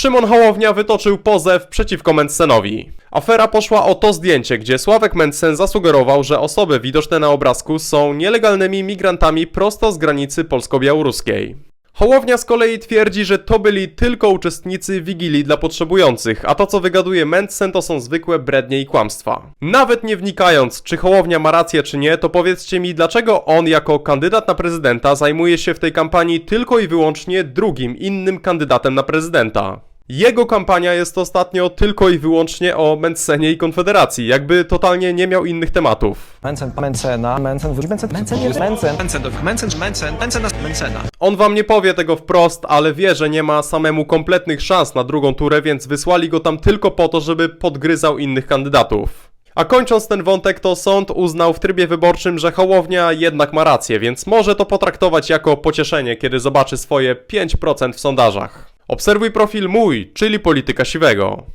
Szymon Hołownia wytoczył pozew przeciwko Mencenowi. Afera poszła o to zdjęcie, gdzie Sławek Mencen zasugerował, że osoby widoczne na obrazku są nielegalnymi migrantami prosto z granicy polsko-białoruskiej. Hołownia z kolei twierdzi, że to byli tylko uczestnicy Wigilii dla potrzebujących, a to co wygaduje Mencen to są zwykłe brednie i kłamstwa. Nawet nie wnikając, czy Hołownia ma rację czy nie, to powiedzcie mi, dlaczego on jako kandydat na prezydenta zajmuje się w tej kampanii tylko i wyłącznie drugim, innym kandydatem na prezydenta. Jego kampania jest ostatnio tylko i wyłącznie o Mencenie i Konfederacji, jakby totalnie nie miał innych tematów. Mencen, Mencena, Mencen, Mencen, Mencen jest Mencen. Mencen, do- Mencen, Mencen, Mencen, Mencena. On wam nie powie tego wprost, ale wie, że nie ma samemu kompletnych szans na drugą turę, więc wysłali go tam tylko po to, żeby podgryzał innych kandydatów. A kończąc ten wątek, to sąd uznał w trybie wyborczym, że Hołownia jednak ma rację, więc może to potraktować jako pocieszenie, kiedy zobaczy swoje 5% w sondażach. Obserwuj profil mój, czyli Polityka Siwego.